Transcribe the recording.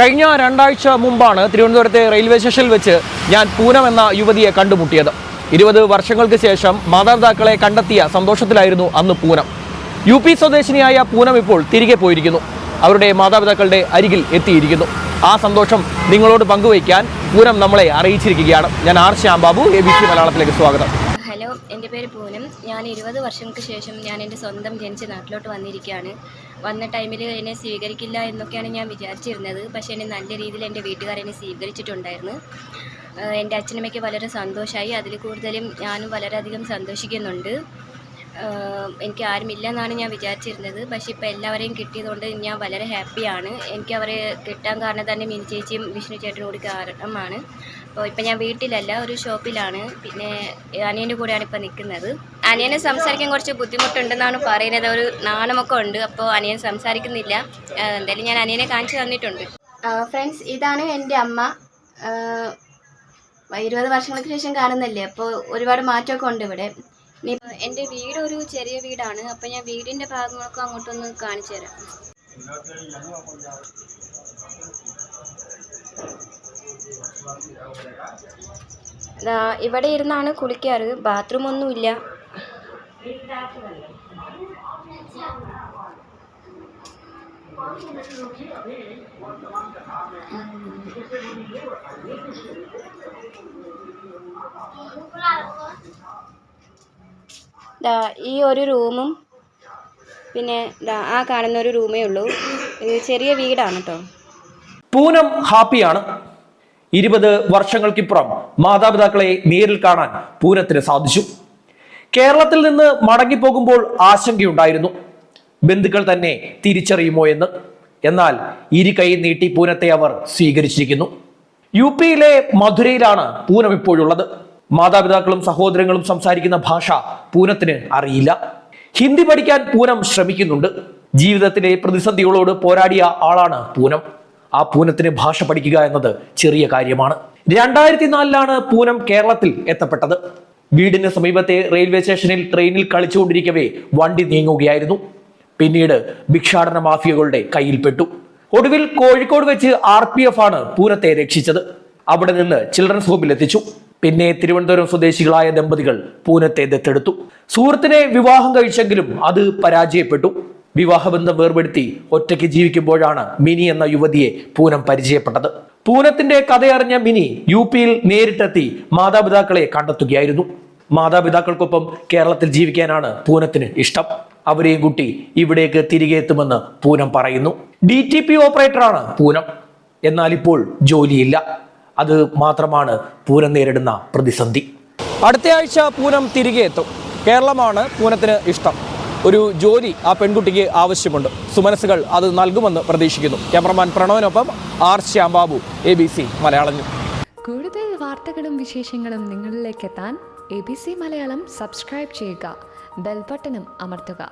കഴിഞ്ഞ രണ്ടാഴ്ച മുമ്പാണ് തിരുവനന്തപുരത്തെ റെയിൽവേ സ്റ്റേഷനിൽ വെച്ച് ഞാൻ പൂനം എന്ന യുവതിയെ കണ്ടുമുട്ടിയത്. ഇരുപത് വർഷങ്ങൾക്ക് ശേഷം മാതാപിതാക്കളെ കണ്ടെത്തിയ സന്തോഷത്തിലായിരുന്നു അന്ന് പൂനം. യു പി സ്വദേശിനിയായ പൂനം ഇപ്പോൾ തിരികെ പോയിരിക്കുന്നു. അവരുടെ മാതാപിതാക്കളുടെ അരികിൽ എത്തിയിരിക്കുന്നു. ആ സന്തോഷം നിങ്ങളോട് പങ്കുവയ്ക്കാൻ പൂനം നമ്മളെ അറിയിച്ചിരിക്കുകയാണ്. ഞാൻ R Shyambabu A B C മലയാളത്തിലേക്ക് സ്വാഗതം. ഹലോ എന്റെ പേര് പൂനം. ഞാൻ ഇരുപത് വർഷങ്ങൾക്ക് ശേഷം ഞാൻ എന്റെ സ്വന്തം ജനിച്ച നാട്ടിലോട്ട് വന്നിരിക്കുകയാണ്. വന്ന ടൈമിൽ എന്നെ സ്വീകരിക്കില്ല എന്നൊക്കെയാണ് ഞാൻ വിചാരിച്ചിരുന്നത്. പക്ഷേ എന്നെ നല്ല രീതിയിൽ എന്റെ വീട്ടുകാർ എന്നെ സ്വീകരിച്ചിട്ടുണ്ടായിരുന്നു. എന്റെ അച്ഛനമ്മയ്ക്ക് വളരെ സന്തോഷമായി അതിൽ കൂടുതലും ഞാനും വളരെയധികം സന്തോഷിക്കുന്നുണ്ട്. എനിക്ക് ആരുമില്ല എന്നാണ് ഞാൻ വിചാരിച്ചിരുന്നത്. പക്ഷേ ഇപ്പോൾ എല്ലാവരെയും കിട്ടിയതുകൊണ്ട് ഞാൻ വളരെ ഹാപ്പിയാണ്. എനിക്ക് അവരെ കിട്ടാൻ കാരണം തന്നെ മിനി ചേച്ചിയും വിഷ്ണു ചേട്ടനും കൂടി കാരണമാണ്. അപ്പോൾ ഇപ്പം ഞാൻ വീട്ടിലല്ല ഒരു ഷോപ്പിലാണ്. പിന്നെ അനിയന്റെ കൂടെയാണ് ഇപ്പോൾ നിൽക്കുന്നത്. അനിയനെ സംസാരിക്കാൻ കുറച്ച് ബുദ്ധിമുട്ടുണ്ടെന്നാണ് പറയുന്നത്. ഒരു നാണമൊക്കെ ഉണ്ട് അപ്പോൾ അനിയൻ സംസാരിക്കുന്നില്ല. എന്തായാലും ഞാൻ അനിയനെ കാണിച്ചു തന്നിട്ടുണ്ട്. ഫ്രണ്ട്സ് ഇതാണ് എന്റെ അമ്മ. ഇരുപത് വർഷങ്ങൾക്ക് ശേഷം കാണുന്നല്ലേ? അപ്പോൾ ഒരുപാട് മാറ്റമൊക്കെ ഉണ്ട് ഇവിടെ. എന്റെ വീട് ഒരു ചെറിയ വീടാണ്. അപ്പോൾ ഞാൻ വീടിന്റെ ഭാഗങ്ങളൊക്കെ അങ്ങോട്ടൊന്ന് കാണിച്ചു തരാം. ഇവിടെ ഇരുന്നാണ് കുളിക്കാറ്. ബാത്റൂം ഒന്നുമില്ല ദാ ഈ ഒരു റൂമും പിന്നെ ദാ ആ കാണുന്ന ഒരു റൂമേ ഉള്ളൂ. ഇത് ചെറിയ വീടാണ് കേട്ടോ പൂനം ഹാപ്പിയാണ്. ഇരുപത് വർഷങ്ങൾക്കിപ്പുറം മാതാപിതാക്കളെ നേരിൽ കാണാൻ പൂനത്തിന് സാധിച്ചു. കേരളത്തിൽ നിന്ന് മടങ്ങിപ്പോകുമ്പോൾ ആശങ്കയുണ്ടായിരുന്നു. ബന്ധുക്കൾ തന്നെ തിരിച്ചറിയുമോ എന്ന്. എന്നാൽ ഇരു കൈ നീട്ടി പൂനത്തെ അവർ സ്വീകരിച്ചിരിക്കുന്നു. യു പിയിലെ മധുരയിലാണ് പൂനം ഇപ്പോഴുള്ളത്. മാതാപിതാക്കളും സഹോദരങ്ങളും സംസാരിക്കുന്ന ഭാഷ പൂനത്തിന് അറിയില്ല. ഹിന്ദി പഠിക്കാൻ പൂനം ശ്രമിക്കുന്നുണ്ട്. ജീവിതത്തിലെ പ്രതിസന്ധികളോട് പോരാടിയ ആളാണ് പൂനം. ആ പൂനത്തിന് ഭാഷ പഠിക്കുക എന്നത് ചെറിയ കാര്യമാണ്. രണ്ടായിരത്തി നാലിലാണ് പൂനം കേരളത്തിൽ എത്തപ്പെട്ടത്. വീടിന് സമീപത്തെ റെയിൽവേ സ്റ്റേഷനിൽ ട്രെയിനിൽ കളിച്ചുകൊണ്ടിരിക്കവേ വണ്ടി നീങ്ങുകയായിരുന്നു. പിന്നീട് ഭിക്ഷാടന മാഫിയകളുടെ കയ്യിൽപ്പെട്ടു. ഒടുവിൽ കോഴിക്കോട് വെച്ച് ആർ പി എഫ് ആണ് പൂനത്തെ രക്ഷിച്ചത്. അവിടെ നിന്ന് ചിൽഡ്രൻസ് ഹോമിൽ എത്തിച്ചു പിന്നെ തിരുവനന്തപുരം സ്വദേശികളായ ദമ്പതികൾ പൂനത്തെ ദത്തെടുത്തു. സുഹൃത്തിനെ വിവാഹം കഴിച്ചെങ്കിലും അത് പരാജയപ്പെട്ടു. വിവാഹബന്ധം വേർപെടുത്തി ഒറ്റയ്ക്ക് ജീവിക്കുമ്പോഴാണ് മിനി എന്ന യുവതിയെ പൂനം പരിചയപ്പെട്ടത്. പൂനത്തിന്റെ കഥയറിഞ്ഞ മിനി യു പിയിൽ നേരിട്ടെത്തി മാതാപിതാക്കളെ കണ്ടെത്തുകയായിരുന്നു. മാതാപിതാക്കൾക്കൊപ്പം കേരളത്തിൽ ജീവിക്കാനാണ് പൂനത്തിന് ഇഷ്ടം. അവരെയും കുട്ടി ഇവിടേക്ക് തിരികെ എത്തുമെന്ന് പൂനം പറയുന്നു. ഡി ടി പി ഓപ്പറേറ്ററാണ് പൂനം. എന്നാൽ ഇപ്പോൾ ജോലിയില്ല. അത് മാത്രമാണ് പൂനം നേരിടുന്ന പ്രതിസന്ധി. അടുത്ത ആഴ്ച പൂനം തിരികെ എത്തും. കേരളമാണ് പൂനത്തിന് ഇഷ്ടം. ഒരു ജോലി ആ പെൺകുട്ടിക്ക് ആവശ്യമുണ്ട്. സുമനസുകൾ അത് നൽകുമെന്ന് പ്രതീക്ഷിക്കുന്നു. Cameraman പ്രണവിനൊപ്പം R Shyambabu A B C Malayalam കൂടുതൽ വാർത്തകളും വിശേഷങ്ങളും നിങ്ങളിലേക്ക് എത്താൻ A B C Malayalam subscribe ചെയ്യുക. ബെൽബട്ടനും അമർത്തുക.